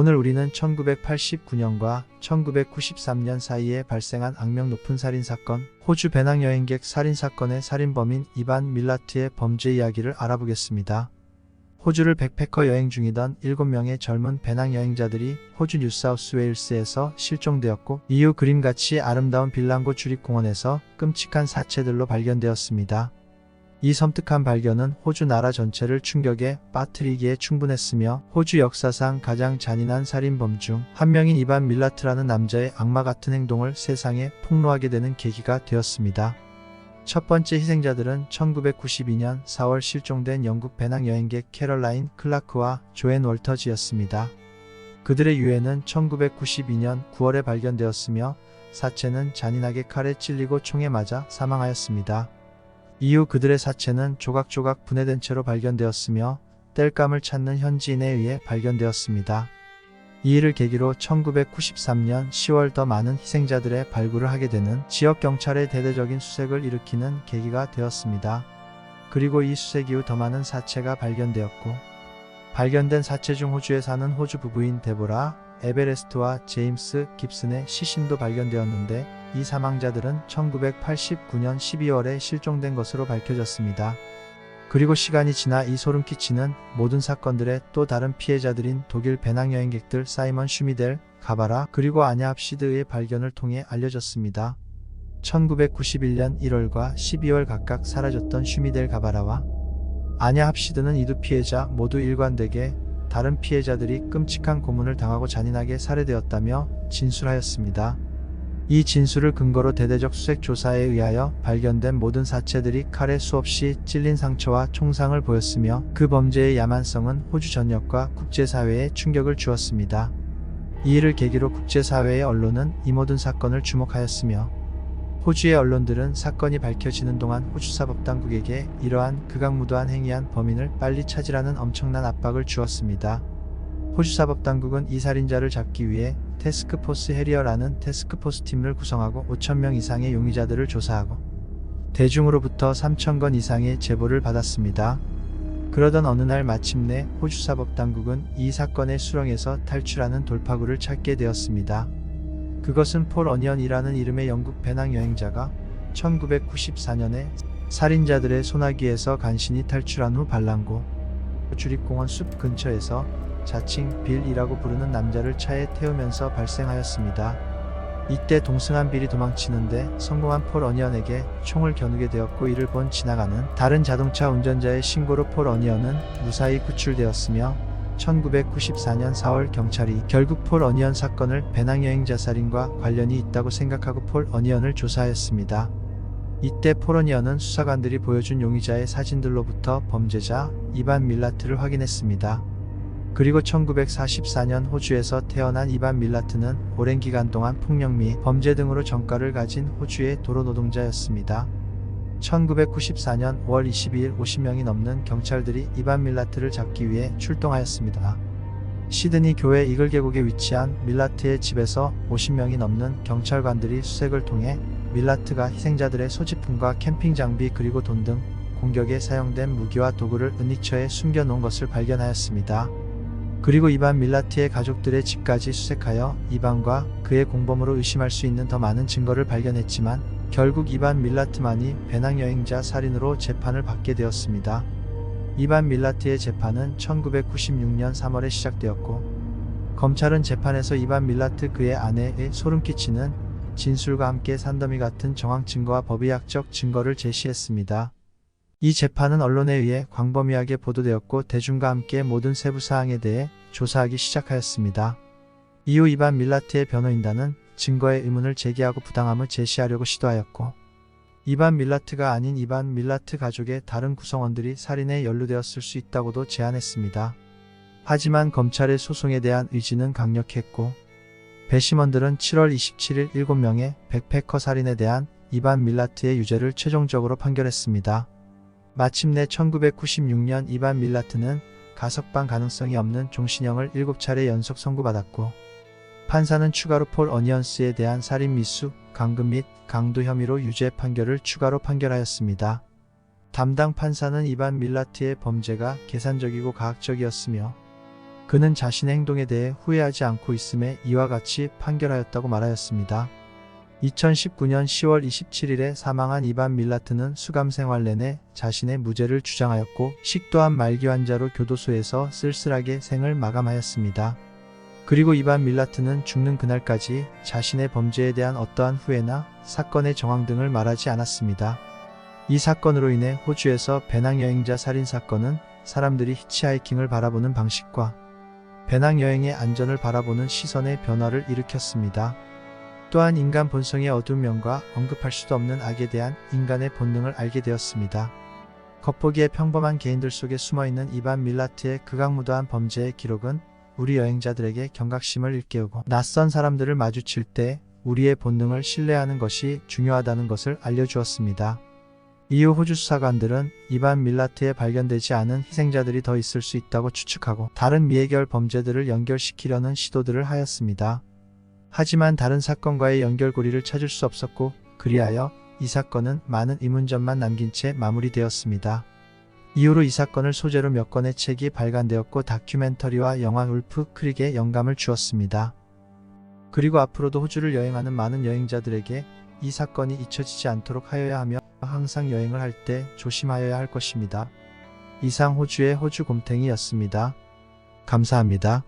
오늘 우리는 1989년과 1993년 사이에 발생한 악명 높은 살인사건, 호주 배낭여행객 살인사건의 살인범인 이반 밀라트의 범죄 이야기를 알아보겠습니다. 호주를 백패커 여행 중이던 7명의 젊은 배낭여행자들이 호주 뉴사우스웨일스에서 실종되었고 이후 그림같이 아름다운 빌랑고 주립공원에서 끔찍한 사체들로 발견되었습니다. 이 섬뜩한 발견은 호주 나라 전체를 충격에 빠뜨리기에 충분했으며 호주 역사상 가장 잔인한 살인범 중 한 명인 이반 밀라트라는 남자의 악마 같은 행동을 세상에 폭로하게 되는 계기가 되었습니다. 첫 번째 희생자들은 1992년 4월 실종된 영국 배낭 여행객 캐럴라인 클라크와 조앤 월터즈였습니다. 그들의 유해는 1992년 9월에 발견되었으며 사체는 잔인하게 칼에 찔리고 총에 맞아 사망하였습니다. 이후 그들의 사체는 조각조각 분해된 채로 발견되었으며 땔감을 찾는 현지인에 의해 발견되었습니다. 이 일을 계기로 1993년 10월 더 많은 희생자들의 발굴을 하게 되는 지역 경찰의 대대적인 수색을 일으키는 계기가 되었습니다. 그리고 이 수색 이후 더 많은 사체가 발견되었고 발견된 사체 중 호주에 사는 호주 부부인 데보라 에베레스트와 제임스 깁슨의 시신도 발견되었는데 이 사망자들은 1989년 12월에 실종된 것으로 밝혀졌습니다. 그리고 시간이 지나 이 소름 끼치는 모든 사건들의 또 다른 피해자들인 독일 배낭여행객들 사이먼 슈미델, 가바라 그리고 아냐 합시드의 발견을 통해 알려졌습니다. 1991년 1월과 12월 각각 사라졌던 슈미델 가바라와 아냐 합시드는 이두 피해자 모두 일관되게 다른 피해자들이 끔찍한 고문을 당하고 잔인하게 살해되었다며 진술하였습니다. 이 진술을 근거로 대대적 수색 조사에 의하여 발견된 모든 사체들이 칼에 수없이 찔린 상처와 총상을 보였으며 그 범죄의 야만성은 호주 전역과 국제사회에 충격을 주었습니다. 이 일을 계기로 국제사회의 언론은 이 모든 사건을 주목하였으며 호주의 언론들은 사건이 밝혀지는 동안 호주 사법 당국에게 이러한 극악무도한 행위한 범인을 빨리 찾으라는 엄청난 압박을 주었습니다. 호주 사법 당국은 이 살인자를 잡기 위해 테스크포스 해리어라는 테스크포스 팀을 구성하고 5천명 이상의 용의자들을 조사하고 대중으로부터 3천 건 이상의 제보를 받았습니다. 그러던 어느 날 마침내 호주 사법 당국은 이 사건의 수렁에서 탈출하는 돌파구를 찾게 되었습니다. 그것은 폴 어니언이라는 이름의 영국 배낭 여행자가 1994년에 살인자들의 소나기에서 간신히 탈출한 후 반란고 주립공원 숲 근처에서 자칭 빌이라고 부르는 남자를 차에 태우면서 발생하였습니다. 이때 동승한 빌이 도망치는데 성공한 폴 어니언에게 총을 겨누게 되었고 이를 본 지나가는 다른 자동차 운전자의 신고로 폴 어니언은 무사히 구출되었으며 1994년 4월 경찰이 결국 폴 어니언 사건을 배낭여행 자 살인과 관련이 있다고 생각하고 폴 어니언을 조사하였습니다. 이때 폴 어니언은 수사관들이 보여준 용의자의 사진들로부터 범죄자 이반 밀라트를 확인했습니다. 그리고 1944년 호주에서 태어난 이반 밀라트는 오랜 기간 동안 폭력 미 범죄 등으로 전과를 가진 호주의 도로 노동자였습니다. 1994년 5월 22일 50명이 넘는 경찰들이 이반 밀라트를 잡기 위해 출동하였습니다. 시드니 교회 이글 계곡에 위치한 밀라트의 집에서 50명이 넘는 경찰관들이 수색을 통해 밀라트가 희생자들의 소지품과 캠핑 장비 그리고 돈 등 공격에 사용된 무기와 도구를 은닉처에 숨겨놓은 것을 발견하였습니다. 그리고 이반 밀라트의 가족들의 집까지 수색하여 이반과 그의 공범으로 의심할 수 있는 더 많은 증거를 발견했지만 결국 이반 밀라트만이 배낭 여행자 살인으로 재판을 받게 되었습니다. 이반 밀라트의 재판은 1996년 3월에 시작되었고 검찰은 재판에서 이반 밀라트 그의 아내의 소름 끼치는 진술과 함께 산더미 같은 정황 증거와 법의학적 증거를 제시했습니다. 이 재판은 언론에 의해 광범위하게 보도되었고 대중과 함께 모든 세부 사항에 대해 조사하기 시작하였습니다. 이후 이반 밀라트의 변호인단은 증거의 의문을 제기하고 부당함을 제시하려고 시도하였고 이반 밀라트가 아닌 이반 밀라트 가족의 다른 구성원들이 살인에 연루되었을 수 있다고도 제안했습니다. 하지만 검찰의 소송에 대한 의지는 강력했고 배심원들은 7월 27일 7명의 백패커 살인에 대한 이반 밀라트의 유죄를 최종적으로 판결했습니다. 마침내 1996년 이반 밀라트는 가석방 가능성이 없는 종신형을 7차례 연속 선고받았고 판사는 추가로 폴 어니언스에 대한 살인 미수, 강금 및 강도 혐의로 유죄 판결을 추가로 판결하였습니다. 담당 판사는 이반 밀라트의 범죄가 계산적이고 가학적이었으며 그는 자신의 행동에 대해 후회하지 않고 있음에 이와 같이 판결하였다고 말하였습니다. 2019년 10월 27일에 사망한 이반 밀라트는 수감 생활 내내 자신의 무죄를 주장하였고 식도암 말기 환자로 교도소에서 쓸쓸하게 생을 마감하였습니다. 그리고 이반 밀라트는 죽는 그날까지 자신의 범죄에 대한 어떠한 후회나 사건의 정황 등을 말하지 않았습니다. 이 사건으로 인해 호주에서 배낭여행자 살인 사건은 사람들이 히치하이킹을 바라보는 방식과 배낭여행의 안전을 바라보는 시선의 변화를 일으켰습니다. 또한 인간 본성의 어두운 면과 언급할 수도 없는 악에 대한 인간의 본능을 알게 되었습니다. 겉보기에 평범한 개인들 속에 숨어있는 이반 밀라트의 극악무도한 범죄의 기록은 우리 여행자들에게 경각심을 일깨우고 낯선 사람들을 마주칠 때 우리의 본능을 신뢰하는 것이 중요하다는 것을 알려주었습니다. 이후 호주 수사관들은 이반 밀라트에 발견되지 않은 희생자들이 더 있을 수 있다고 추측하고 다른 미해결 범죄들을 연결시키려는 시도들을 하였습니다. 하지만 다른 사건과의 연결고리를 찾을 수 없었고 그리하여 이 사건은 많은 의문점만 남긴 채 마무리되었습니다. 이후로 이 사건을 소재로 몇 권의 책이 발간되었고 다큐멘터리와 영화 울프 크릭에 영감을 주었습니다. 그리고 앞으로도 호주를 여행하는 많은 여행자들에게 이 사건이 잊혀지지 않도록 하여야 하며 항상 여행을 할 때 조심하여야 할 것입니다. 이상 호주의 호주 곰탱이였습니다. 감사합니다.